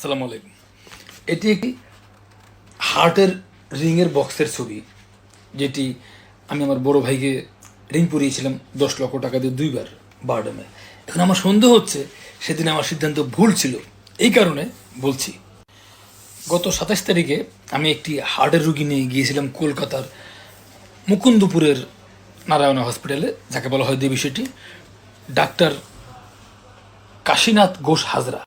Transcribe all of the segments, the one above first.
আসসালামু আলাইকুম। এটি একটি হার্টের রিংয়ের বক্সের ছবি, যেটি আমি আমার বড় ভাইকে রিং পরিয়েছিলাম দশ লক্ষ টাকা দিয়ে দুইবার বারডেমে এখন আমার সন্দেহ হচ্ছে সেদিন আমার সিদ্ধান্ত ভুল ছিল। এই কারণে বলছি, গত সাতাশ তারিখে আমি একটি হার্টের রুগী নিয়ে গিয়েছিলাম কলকাতার মুকুন্দপুরের নারায়ণা হসপিটালে, যাকে বলা হয় দেবী সেটি ডাক্তার কাশীনাথ ঘোষ হাজরা।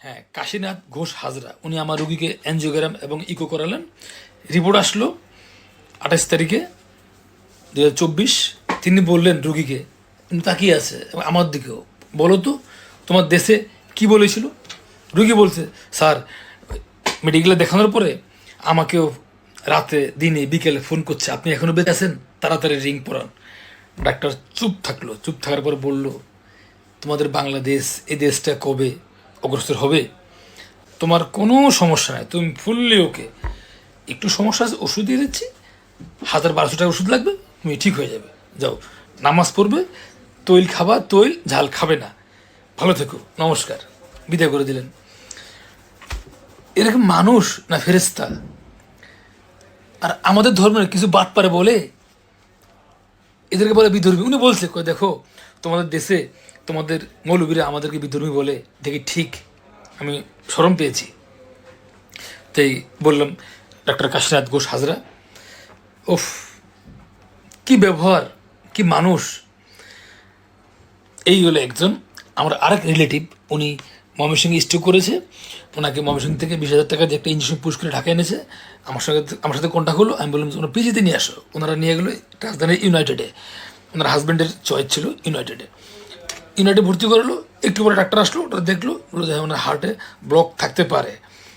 হ্যাঁ কাশীনাথ ঘোষ হাজরা, উনি আমার রুগীকে অ্যানজিওগ্রাম এবং ইকো করালেন। রিপোর্ট আসলো আঠাশ তারিখে দু তিনি বললেন, রুগীকে তাকিয়ে আছে আমার দিকেও। বলো তো, তোমার দেশে কি বলেছিল? রুগী বলছে, স্যার মেডিকেলে দেখানোর পরে আমাকেও রাতে, দিনে, বিকেলে ফোন করছে। আপনি এখনও বেঁচে আছেন? তাড়াতাড়ি রিং পরান। ডাক্তার চুপ থাকল, চুপ থাকার পর বলল তোমাদের বাংলাদেশ এই দেশটা কবে অগ্রসর হবে? তোমার কোনো সমস্যা নাই, তুমি ফুললি ওকে। একটু সমস্যা আছে, ওষুধ দিয়ে দিচ্ছি। হাজার বারোশো টাকা ওষুধ লাগবে, তুমি ঠিক হয়ে যাবে। যাও, নামাজ পড়বে, তৈল খাবা, তৈল, ঝাল খাবে না। ভালো থেকো, নমস্কার। বিদায় করে দিলেন। এরকম মানুষ না ফেরেস্তা আর আমাদের ধর্মের কিছু বাট পারে বলে এদেরকে বলে বিধর্মী। উনি বলছে দেখো, তোমাদের দেশে তোমাদের মৌলবীরা আমাদেরকে বিধর্মী বলে দেখি ঠিক আমি স্মরণ পেয়েছি। তাই বললাম, ডাক্তার কাশীনাথ ঘোষ হাজরা ওফ কি ব্যবহার, কি মানুষ। এই হলো একজন, আমার আরেক রিলেটিভ উনি ময়মনসিংহে স্ট্রোক করেছে। ওনাকে ময়মনসিংহ থেকে বিশ হাজার টাকা দিয়ে একটা ইঞ্জেকশন পুশ করে ঢাকায় এনেছে। আমার সঙ্গে আমার সাথে কন্ট্যাক্ট হলো। আমি বললাম ওনার পিজিতে নিয়ে আসো। ওনারা নিয়ে গেলো রাজধানী ইউনাইটেডে ওনার হাজব্যান্ডের চয়েস ছিল ইউনাইটেডে ইউনাইটে ভর্তি করল। একটু পরে ডাক্তার আসলো। ওটা দেখল। বলল যে হ্যাঁ, ওনার হার্টে ব্লক থাকতে পারে।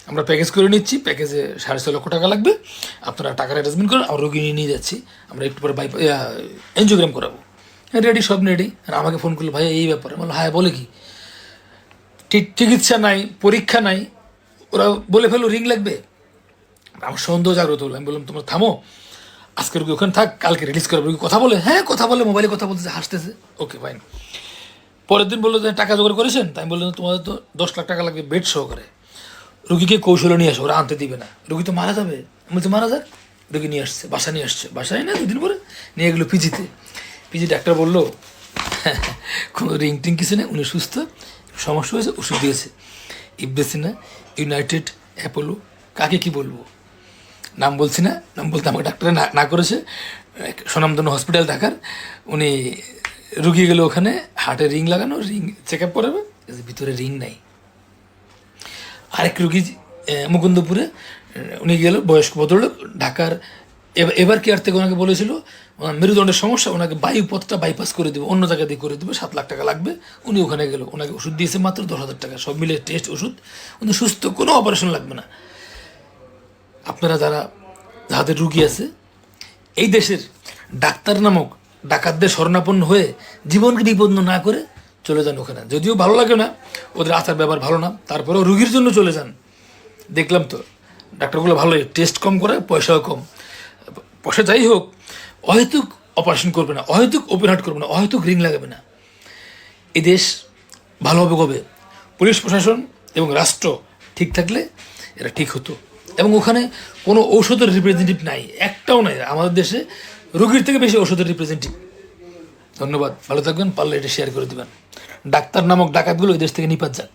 আমরা প্যাকেজ করে নিচ্ছি। প্যাকেজে সাড়ে ছয় লক্ষ টাকা লাগবে। আপনারা টাকার অ্যারেঞ্জমেন্ট করেন। আমরা রোগী নিয়ে যাচ্ছি। আমরা একটু পরে বাই এনজিওগ্রাম করাবো। রেডি সব রেডি আর আমাকে ফোন করল ভাই এই ব্যাপারে। বলল হ্যাঁ বলে কি? চিকিৎসা নাই, পরীক্ষা নাই। ওরা বলে ফেলো রিং লাগবে? আমার সন্দেহ জাগ্রত হলো। আমি বললাম, তোমরা থামো। আজকে রুগী ওখানে থাক, কালকে রিলিজ করব। রুগী কথা বলে হ্যাঁ কথা বলে মোবাইলে কথা বলতেছে, হাসতেছে। ওকে ফাইন পরের দিন বলল যে, টাকা জোগাড় করেছেন? তাই আমি বললাম, তোমাদের তো দশ লাখ টাকা লাগবে বেড সহকারে। রুগীকে কৌশলে নিয়ে আসো, ওরা আনতে দিবে না। রুগী তো মারা যাবে? আমি তো মারা যাক। রুগী নিয়ে আসছে, বাসা নিয়ে আসছে। বাসায় না, দুদিন পরে নিয়ে গেলো পিজিতে পিজি ডাক্তার বলল কোনো রিং টিং কিছু নেই, উনি সুস্থ। সমস্যা হয়েছে, ওষুধ দিয়েছে। ইবদেসিনা ইউনাইটেড, অ্যাপোলো, কাকে কি বলব? নাম বলছি না, নাম বলতে আমাকে ডাক্তারে না না করেছে। এক স্বনামধন্য হসপিটাল ঢাকার, উনি রুগী গেলে ওখানে হার্টে রিং লাগানো, রিং চেক আপ করাবে ভিতরে রিং নাই। আরেক রুগী মুকুন্দপুরে, উনি গেল, বয়স্ক ভদ্রলোক, ঢাকার এবার এবার কেয়ার থেকে ওনাকে বলেছিল? ওনার মেরুদণ্ডের সমস্যা, ওনাকে বায়ুপথটা বাইপাস করে দেবে, অন্য জায়গা দিয়ে করে দেবে, সাত লাখ টাকা লাগবে। উনি ওখানে গেল, ওনাকে ওষুধ দিয়েছে মাত্র দশ হাজার টাকা, সব মিলে টেস্ট ওষুধ। উনি সুস্থ, কোনো অপারেশন লাগবে না। আপনারা যারা যাদের রুগী আছে, এই দেশের ডাক্তার নামক ডাকাতদের শরণাপন্ন হয়ে জীবনকে বিপন্ন না করে চলে যান ওখানে। যদিও ভালো লাগে না, ওদের আচার ব্যবহার ভালো না, তারপরেও রুগীর জন্য চলে যান। দেখলাম তো, ডাক্তারগুলো ভালোই টেস্ট কম করে, পয়সাও কম। পয়সা যাই হোক অহেতুক অপারেশন করবে না অহেতুক ওপেন হার্ট করবে না অহেতুক রিং লাগাবে না। এ দেশ ভালোভাবে কবে পুলিশ, প্রশাসন এবং রাষ্ট্র ঠিক থাকলে এটা ঠিক হতো। এবং ওখানে কোনো ঔষধের রিপ্রেজেন্টেটিভ নাই, একটাও নাই। আমাদের দেশে রোগীর থেকে বেশি ঔষধের রিপ্রেজেন্টেটিভ ধন্যবাদ, ভালো থাকবেন, পারলে এটা শেয়ার করে দিবেন। ডাক্তার নামক ডাকাতগুলো এই দেশ থেকে নিপাত যাক।